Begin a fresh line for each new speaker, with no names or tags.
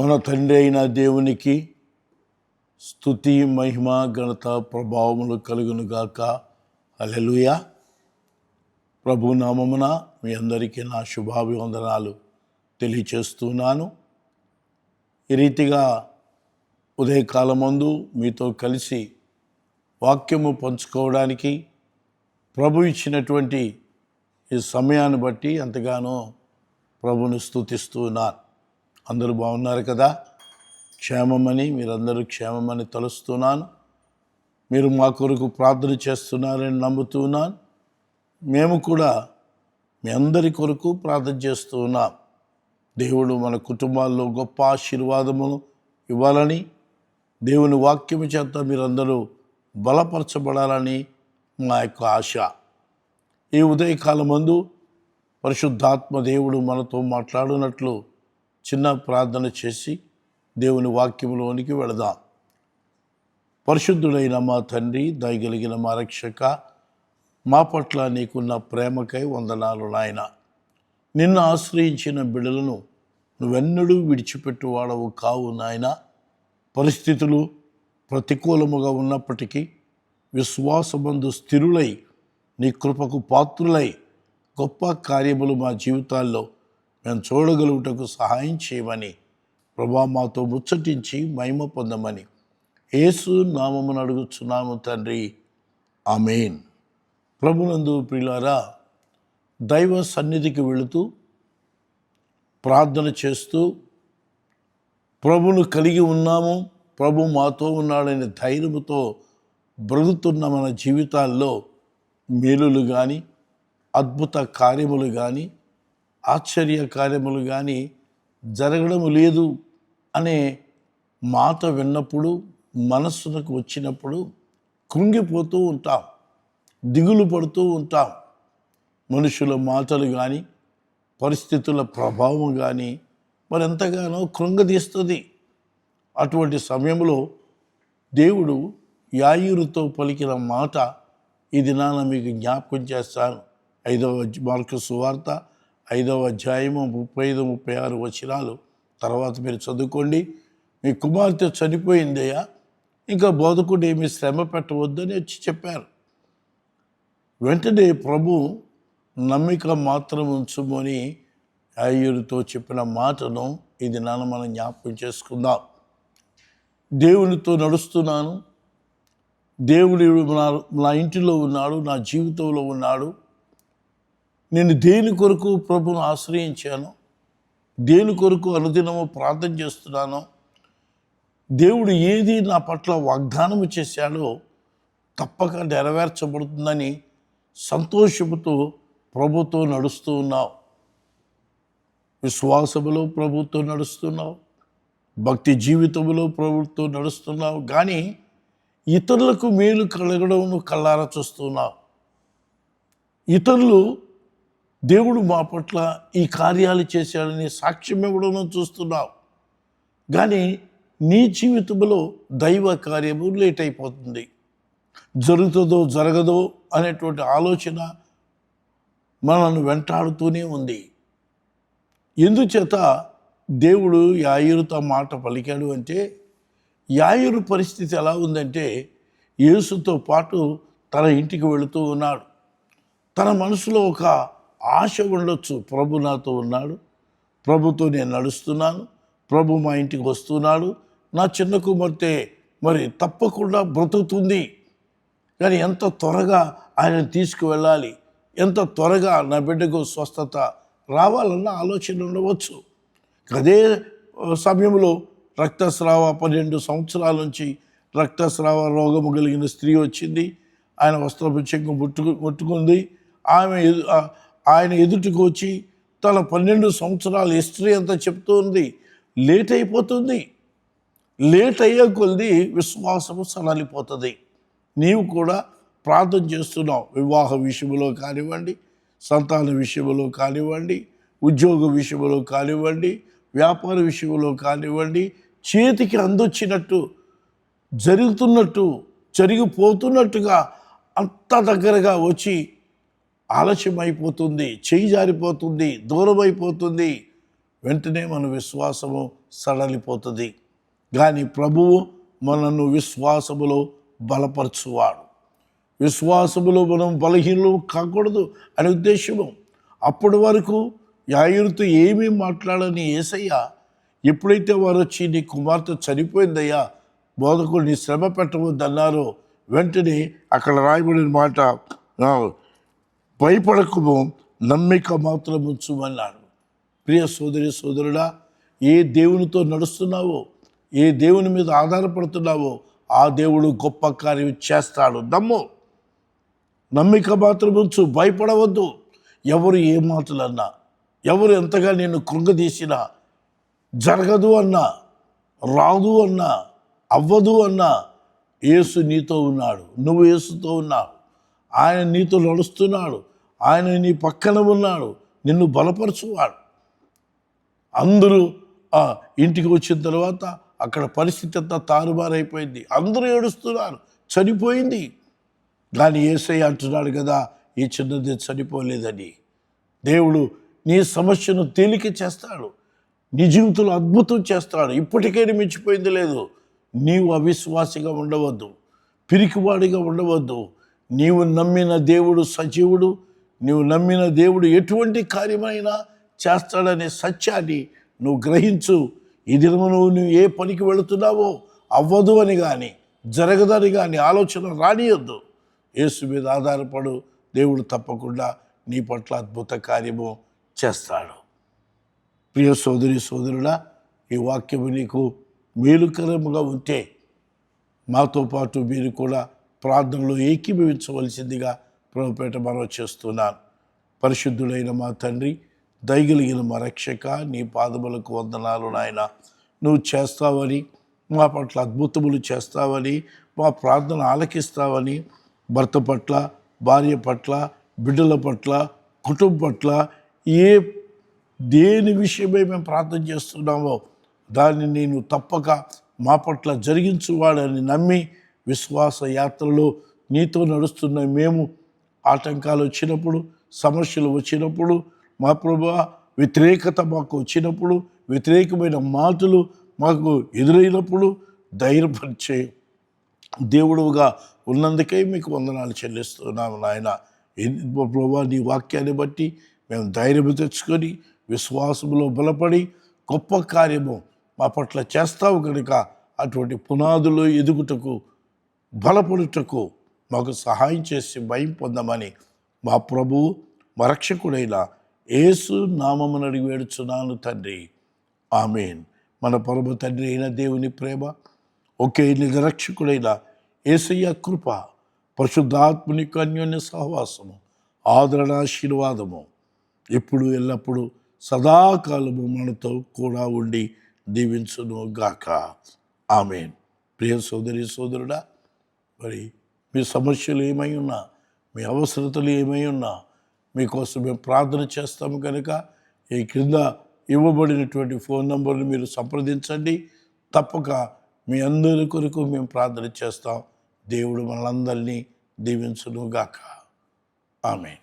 మన తండ్రి అయిన దేవునికి స్థుతి మహిమ ఘనత ప్రభావములు కలుగునుగాక గాక. ప్రభు నామమున మీ అందరికీ నా శుభాభివందనాలు తెలియచేస్తున్నాను. ఈ రీతిగా ఉదయకాలమందు మీతో కలిసి వాక్యము పంచుకోవడానికి ప్రభు ఇచ్చినటువంటి ఈ సమయాన్ని బట్టి ఎంతగానో ప్రభుని స్తుతిస్తున్నాను అందరూ బాగున్నారు కదా? క్షేమమని మీరందరూ క్షేమమని తలుస్తున్నాను. మీరు మా కొరకు ప్రార్థన చేస్తున్నారని నమ్ముతున్నాను మేము కూడా మీ అందరి కొరకు ప్రార్థన చేస్తూ ఉన్నాం. దేవుడు మన కుటుంబాల్లో గొప్ప ఆశీర్వాదమును ఇవ్వాలని దేవుని వాక్యము చేత మీరందరూ బలపరచబడాలని మా యొక్క ఆశ. ఈ ఉదయకాలమందు పరిశుద్ధాత్మ దేవుడు మనతో మాట్లాడినట్లు చిన్న ప్రార్థన చేసి దేవుని వాక్యంలోనికి వెళదాం. పరిశుద్ధుడైన మా తండ్రి దయగలిగిన మా రక్షక మా పట్ల నీకున్న ప్రేమకై వందనాలు నాయన. నిన్ను ఆశ్రయించిన బిడలను నువ్వెన్నడూ విడిచిపెట్టువాడవు కావు నాయన. పరిస్థితులు ప్రతికూలముగా ఉన్నప్పటికీ విశ్వాసబంధు స్థిరులై నీ కృపకు పాత్రులై గొప్ప కార్యములు మా జీవితాల్లో మేము చూడగలుగుటకు సహాయం చేయమని ప్రభా మాతో ముచ్చటించి మహిమ పొందమని యేసు నామమును అడుగుచున్నాము తండ్రి. ఆమెన్. ప్రభునందు ప్రిలారా దైవ సన్నిధికి వెళుతూ ప్రార్థన చేస్తూ ప్రభును కలిగి ఉన్నాము ప్రభు మాతో ఉన్నాడనే ధైర్యంతో బ్రతుకుతున్న మన జీవితాల్లో మేలులు కానీ అద్భుత కార్యములు కానీ ఆశ్చర్య కార్యములు కానీ జరగడం లేదు అనే మాట విన్నప్పుడు మనస్సునకు వచ్చినప్పుడు కృంగిపోతూ ఉంటాం దిగులు పడుతూ ఉంటాం. మనుషుల మాటలు కానీ పరిస్థితుల ప్రభావం కానీ మరెంతగానో కృంగదీస్తుంది. అటువంటి సమయంలో దేవుడు యాయూరుతో పలికిన మాట ఈ దినాన మీకు జ్ఞాపకం చేస్తాను. ఐదవ మార్కు సువార్త ఐదవ అధ్యాయము ముప్పై ఐదు ముప్పై ఆరు వచనాలు. తర్వాత మీరు చదువుకోండి. మీ కుమార్తె చనిపోయిందయ్యా. ఇంకా బోధకుడు ఏమి శ్రమ పెట్టవద్దని వచ్చి చెప్పారు. వెంటనే ప్రభు నమ్మిక మాత్రం ఉంచుమని అయ్యుడితో చెప్పిన మాటను ఇది నాన్న మనం జ్ఞాపకం చేసుకుందాం. దేవునితో నడుస్తున్నాను. దేవుడు నా నా ఇంటిలో ఉన్నాడు నా జీవితంలో ఉన్నాడు. నేను దేని కొరకు ప్రభును ఆశ్రయించాను? దేని కొరకు అనుదినము ప్రార్థన చేస్తున్నాను? దేవుడు ఏది నా పట్ల వాగ్దానము చేశాడో తప్పక నెరవేర్చబడుతుందని సంతోషముతో ప్రభుతో నడుస్తూ ఉన్నావు. విశ్వాసములో ప్రభుతో నడుస్తున్నావు. భక్తి జీవితంలో ప్రభుత్వం నడుస్తున్నావు. కానీ ఇతరులకు మేలు కలగడం కళ్ళారా చూస్తున్నావు. ఇతరులు దేవుడు మా పట్ల ఈ కార్యాలు చేశాడని సాక్ష్యం ఇవ్వడం చూస్తున్నావు. కానీ నీ జీవితంలో దైవ కార్యము లేట్ అయిపోతుంది. జరుగుతుందో జరగదో అనేటువంటి ఆలోచన మనల్ని వెంటాడుతూనే ఉంది. ఎందుచేత దేవుడు యాయురుతో మాట పలికాడు అంటే యాయురు పరిస్థితి ఎలా ఉందంటే యేసుతో పాటు తన ఇంటికి వెళుతూ ఉన్నాడు. తన మనసులో ఒక ఆశ ఉండొచ్చు. ప్రభు నాతో ఉన్నాడు. ప్రభుతో నేను నడుస్తున్నాను. ప్రభు మా ఇంటికి వస్తున్నాడు. నా చిన్న కుమార్తె మరి తప్పకుండా బ్రతుకుతుంది. కానీ ఎంత త్వరగా ఆయన తీసుకువెళ్ళాలి ఎంత త్వరగా నా బిడ్డకు స్వస్థత రావాలన్న ఆలోచన ఉండవచ్చు. అదే సమయంలో రక్తస్రావ పన్నెండు సంవత్సరాల నుంచి రక్తస్రావ రోగము కలిగిన స్త్రీ వచ్చింది. ఆయన వస్త్రపు ముట్టుకు ముట్టుకుంది. ఆమె ఆయన ఎదుటికి వచ్చి తన పన్నెండు సంవత్సరాల హిస్టరీ అంతా చెప్తూ ఉంది లేట్ అయిపోతుంది. లేట్ అయ్యే కొద్ది విశ్వాసము సడలిపోతుంది. నీవు కూడా ప్రార్థన చేస్తున్నావు. వివాహ విషయంలో కానివ్వండి సంతాన విషయంలో కానివ్వండి ఉద్యోగ విషయంలో కానివ్వండి వ్యాపార విషయంలో కానివ్వండి చేతికి అందొచ్చినట్టు జరుగుతున్నట్టు జరిగిపోతున్నట్టుగా అంత దగ్గరగా వచ్చి ఆలస్యం అయిపోతుంది చేయి జారిపోతుంది దూరం అయిపోతుంది వెంటనే మన విశ్వాసము సడలిపోతుంది. కానీ ప్రభువు మనను విశ్వాసములో బలపరచువాడు. విశ్వాసములో మనం బలహీనలు కాకూడదు అనే ఉద్దేశము. అప్పటి వరకు యాయురితో ఏమీ మాట్లాడని ఏసయ్య ఎప్పుడైతే వారు వచ్చి నీ కుమార్తె చనిపోయిందయ్యా బోధకుడు నీ శ్రమ పెట్టవద్దన్నారో వెంటనే అక్కడ రాయబడిన మాట భయపడకము నమ్మిక మాత్రం ఉంచుమన్నాడు. ప్రియ సోదరి సోదరుడా ఏ దేవునితో నడుస్తున్నావో ఏ దేవుని మీద ఆధారపడుతున్నావో ఆ దేవుడు గొప్ప కార్యం చేస్తాడు. నమ్ము. నమ్మిక మాత్రం ఉంచు భయపడవద్దు. ఎవరు ఏ మాటలన్నా ఎవరు ఎంతగా నేను కృంగదీసినా జరగదు అన్నా రాదు అన్నా అవ్వదు అన్నా యేసు నీతో ఉన్నాడు. నువ్వు యేసుతో ఉన్నావు. ఆయన నీతో నడుస్తున్నాడు. ఆయన నీ పక్కన ఉన్నాడు నిన్ను బలపరచువాడు. అందరూ ఆ ఇంటికి వచ్చిన తర్వాత అక్కడ పరిస్థితి అంతా తారుమారైపోయింది. అందరూ ఏడుస్తున్నారు చనిపోయింది. కానీ ఏసై అంటున్నాడు కదా ఈ చిన్నది చనిపోలేదని. దేవుడు నీ సమస్యను తేలిక చేస్తాడు నీ జీవితంలో అద్భుతం చేస్తాడు. ఇప్పటికైనా మించిపోయింది లేదు. నీవు అవిశ్వాసిగా ఉండవద్దు పిరికివాడిగా ఉండవద్దు. నీవు నమ్మిన దేవుడు సజీవుడు నువ్వు నమ్మిన దేవుడు ఎటువంటి కార్యమైనా చేస్తాడనే సత్యాన్ని నువ్వు గ్రహించు. ఈ దినము నువ్వు నువ్వు ఏ పనికి వెళుతున్నావో అవ్వదు అని కానీ జరగదని కానీ ఆలోచన రానియొద్దు. యేసు మీద ఆధారపడు దేవుడు తప్పకుండా నీ పట్ల అద్భుత కార్యము చేస్తాడు. ప్రియ సోదరి సోదరుడా ఈ వాక్యము నీకు మేలుకరముగా ఉంటే మాతో పాటు మీరు కూడా ప్రార్థనలో ఏకీభవించవలసిందిగా ప్రభుపేట మనం చేస్తున్నాను. పరిశుద్ధుడైన మా తండ్రి దయగలిగిన మా రక్షక నీ పాదములకు వందనాలు నాయన. నువ్వు చేస్తావని మా పట్ల అద్భుతములు చేస్తావని మా ప్రార్థన ఆలకిస్తావని భర్త పట్ల భార్య పట్ల బిడ్డల పట్ల కుటుంబం పట్ల ఏ దేని విషయమై మేము ప్రార్థన చేస్తున్నామో దాన్ని నేను తప్పక మా పట్ల జరిగించువాడని నమ్మి విశ్వాస యాత్రలో నీతో నడుస్తున్న మేము ఆటంకాలు వచ్చినప్పుడు సమస్యలు వచ్చినప్పుడు మా ప్రభు వ్యతిరేకత మాకు వచ్చినప్పుడు వ్యతిరేకమైన మాటలు మాకు ఎదురైనప్పుడు ధైర్యపరిచే దేవుడుగా ఉన్నందుకే మీకు వందనాలు చెల్లిస్తున్నాము నాయన. ప్రభా నీ వాక్యాన్ని బట్టి మేము ధైర్యం తెచ్చుకొని విశ్వాసంలో బలపడి గొప్ప కార్యము మా పట్ల చేస్తావు కనుక అటువంటి పునాదులు ఎదుగుటకు బలపడుటకు మాకు సహాయం చేసి భయం పొందమని మా ప్రభు మా రక్షకుడైన యేసు నామమును అడిగి వేడుచున్నాను తండ్రి. ఆమెన్. మన పరమ తండ్రి అయిన దేవుని ప్రేమ ఒకే నిజరక్షకుడైన ఏసయ్య కృప పరిశుద్ధాత్ముని అన్యోన్య సహవాసము ఆదరణ ఆశీర్వాదము ఎప్పుడు ఎల్లప్పుడూ సదాకాలము మనతో కూడా ఉండి దీవించును గాక ఆమెన్. ప్రియ సోదరి సోదరుడా మరి మీ సమస్యలు ఏమై ఉన్నా మీ అవసరతలు ఏమై ఉన్నా మీకోసం మేము ప్రార్థన చేస్తాము కనుక ఈ క్రింద ఇవ్వబడినటువంటి ఫోన్ నంబర్ని మీరు సంప్రదించండి. తప్పక మీ అందరి కొరకు మేము ప్రార్థన చేస్తాం. దేవుడు మనందరినీ దీవించునుగాక. ఆమె